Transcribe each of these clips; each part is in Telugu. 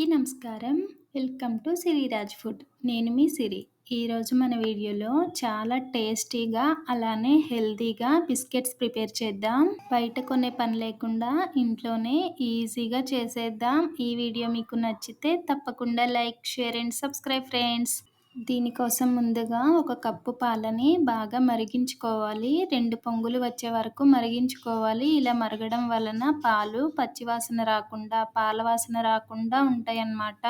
అందరికీ నమస్కారం. Welcome to Siriraj food. నేను మీ సిరి. ఈరోజు మన వీడియోలో చాలా టేస్టీగా అలానే హెల్తీగా బిస్కెట్స్ ప్రిపేర్ చేద్దాం. బయట కొనే పని లేకుండా ఇంట్లోనే ఈజీగా చేసేద్దాం. ఈ వీడియో మీకు నచ్చితే తప్పకుండా like share and subscribe friends. దీనికోసం ముందుగా ఒక కప్పు పాలని బాగా మరిగించుకోవాలి. రెండు పొంగులు వచ్చే వరకు మరిగించుకోవాలి. ఇలా మరగడం వలన పాలు పచ్చివాసన రాకుండా పాల వాసన రాకుండా ఉంటాయి అన్నమాట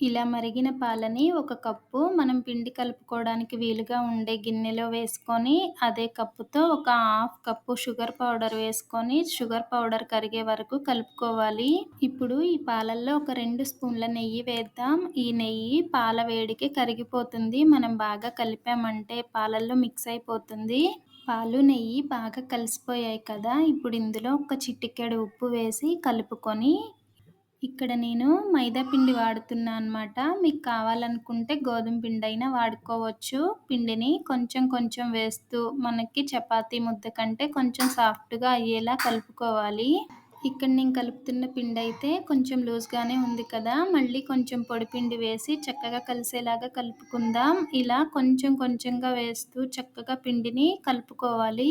ఇలా మరిగిన పాలని ఒక కప్పు మనం పిండి కలుపుకోవడానికి వీలుగా ఉండే గిన్నెలో వేసుకొని అదే కప్పుతో ఒక హాఫ్ కప్పు షుగర్ పౌడర్ వేసుకొని షుగర్ పౌడర్ కరిగే వరకు కలుపుకోవాలి. ఇప్పుడు ఈ పాలల్లో ఒక రెండు స్పూన్ల నెయ్యి వేద్దాం. ఈ నెయ్యి పాల వేడికి కరిగిపోతుంది. మనం బాగా కలిపామంటే పాలల్లో మిక్స్ అయిపోతుంది. పాలు నెయ్యి బాగా కలిసిపోయాయి కదా. ఇప్పుడు ఇందులో ఒక చిటికెడు ఉప్పు వేసి కలుపుకొని ఇక్కడ నేను మైదా పిండి వాడుతున్నా అనమాట మీకు కావాలనుకుంటే గోధుమ పిండి అయినా వాడుకోవచ్చు. పిండిని కొంచెం కొంచెం వేస్తూ మనకి చపాతీ ముద్ద కంటే కొంచెం సాఫ్ట్గా అయ్యేలా కలుపుకోవాలి. ఇక్కడ నేను కలుపుతున్న పిండి అయితే కొంచెం లూజ్గానే ఉంది కదా. మళ్ళీ కొంచెం పొడి పిండి వేసి చక్కగా కలిసేలాగా కలుపుకుందాం. ఇలా కొంచెం కొంచెంగా వేస్తూ చక్కగా పిండిని కలుపుకోవాలి.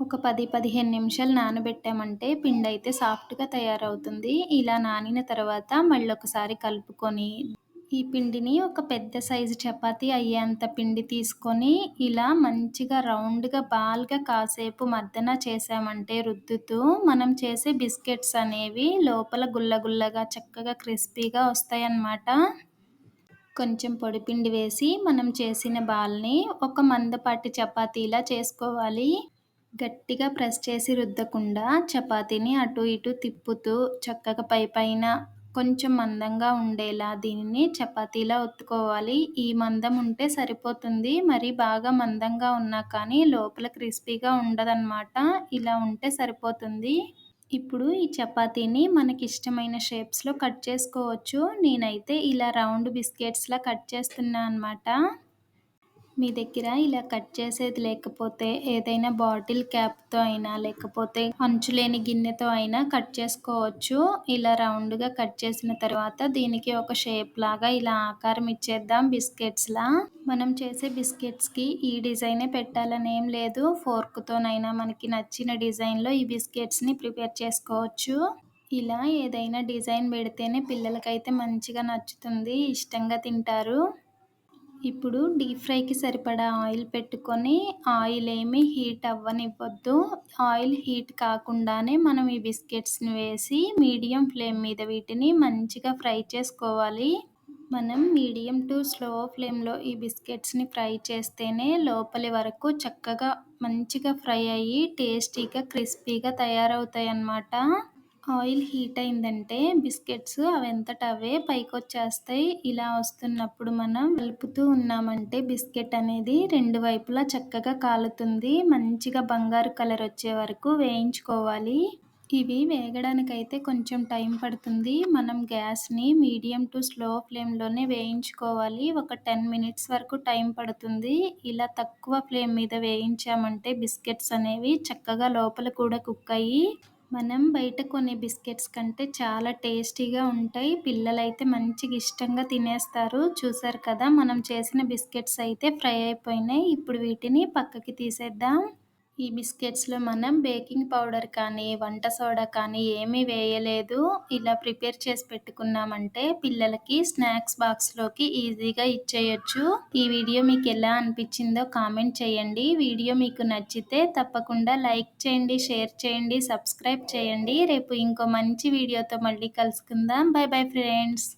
ఒక పది పదిహేను నిమిషాలు నానబెట్టామంటే పిండి అయితే సాఫ్ట్గా తయారవుతుంది. ఇలా నానిన తర్వాత మళ్ళీ ఒకసారి కలుపుకొని ఈ పిండిని ఒక పెద్ద సైజు చపాతీ అయ్యేంత పిండి తీసుకొని ఇలా మంచిగా రౌండ్గా బాల్గా కాసేపు మద్దన చేసామంటే రుద్దుతూ మనం చేసే బిస్కెట్స్ అనేవి లోపల గుల్లగుల్లగా చక్కగా క్రిస్పీగా వస్తాయన్నమాట. కొంచెం పొడిపిండి వేసి మనం చేసిన బాల్ని ఒక మందపాటి చపాతీలా చేసుకోవాలి. గట్టిగా ప్రెస్ చేసి రుద్దకుండా చపాతీని అటు ఇటు తిప్పుతూ చక్కగా పై పైన కొంచెం మందంగా ఉండేలా దీనిని చపాతీలా ఒత్తుకోవాలి. ఈ మందం ఉంటే సరిపోతుంది. మరి బాగా మందంగా ఉన్నా కానీ లోపల క్రిస్పీగా ఉండదన్నమాట. ఇలా ఉంటే సరిపోతుంది. ఇప్పుడు ఈ చపాతీని మనకి ఇష్టమైన షేప్స్లో కట్ చేసుకోవచ్చు. నేనైతే ఇలా రౌండ్ బిస్కెట్స్లా కట్ చేస్తున్నా అనమాట మీ దగ్గర ఇలా కట్ చేసేది లేకపోతే ఏదైనా బాటిల్ క్యాప్తో అయినా లేకపోతే అంచులేని గిన్నెతో అయినా కట్ చేసుకోవచ్చు. ఇలా రౌండ్గా కట్ చేసిన తర్వాత దీనికి ఒక షేప్ లాగా ఇలా ఆకారం ఇచ్చేద్దాం బిస్కెట్స్లా. మనం చేసే బిస్కెట్స్కి ఈ డిజైనే పెట్టాలని ఏం లేదు. ఫోర్క్తోనైనా మనకి నచ్చిన డిజైన్లో ఈ బిస్కెట్స్ని ప్రిపేర్ చేసుకోవచ్చు. ఇలా ఏదైనా డిజైన్ పెడితేనే పిల్లలకైతే మంచిగా నచ్చుతుంది. ఇష్టంగా తింటారు. ఇప్పుడు డీప్ ఫ్రైకి సరిపడా ఆయిల్ పెట్టుకొని ఆయిల్ ఏమి హీట్ అవ్వనివ్వద్దు. ఆయిల్ హీట్ కాకుండానే మనం ఈ బిస్కెట్స్ని వేసి మీడియం ఫ్లేమ్ మీద వీటిని మంచిగా ఫ్రై చేసుకోవాలి. మనం మీడియం టు స్లో ఫ్లేమ్లో ఈ బిస్కెట్స్ని ఫ్రై చేస్తేనే లోపలి వరకు చక్కగా మంచిగా ఫ్రై అయ్యి టేస్టీగా క్రిస్పీగా తయారవుతాయి అన్నమాట ఆయిల్ హీట్ అయిందంటే బిస్కెట్స్ అవంతట అవే పైకి వచ్చేస్తాయి ఇలా వస్తున్నప్పుడు మనం కలుపుతూ ఉన్నామంటే బిస్కెట్ అనేది రెండు వైపులా చక్కగా కాలుతుంది. మంచిగా బంగారు కలర్ వచ్చే వరకు వేయించుకోవాలి. ఇవి వేగడానికైతే కొంచెం టైం పడుతుంది. మనం గ్యాస్ని మీడియం టు స్లో ఫ్లేమ్లోనే వేయించుకోవాలి. ఒక టెన్ మినిట్స్ వరకు టైం పడుతుంది. ఇలా తక్కువ ఫ్లేమ్ మీద వేయించామంటే బిస్కెట్స్ అనేవి చక్కగా లోపల కూడా కుక్ అయ్యి మనం బయట కొనే బిస్కెట్స్ కంటే చాలా టేస్టీగా ఉంటాయి. పిల్లలైతే మంచిగా ఇష్టంగా తినేస్తారు. చూసారు కదా మనం చేసిన బిస్కెట్స్ అయితే ఫ్రై అయిపోయినాయి. ఇప్పుడు వీటిని పక్కకి తీసేద్దాం. ఈ బిస్కెట్స్లో మనం బేకింగ్ పౌడర్ కానీ వంట సోడా కానీ ఏమీ వేయలేదు. ఇలా ప్రిపేర్ చేసి పెట్టుకున్నామంటే పిల్లలకి స్నాక్స్ బాక్స్లోకి ఈజీగా ఇచ్చేయచ్చు. ఈ వీడియో మీకు ఎలా అనిపించిందో కామెంట్ చేయండి. వీడియో మీకు నచ్చితే తప్పకుండా లైక్ చేయండి షేర్ చేయండి సబ్స్క్రైబ్ చేయండి. రేపు ఇంకో మంచి వీడియోతో మళ్ళీ కలుసుకుందాం. Bye bye friends.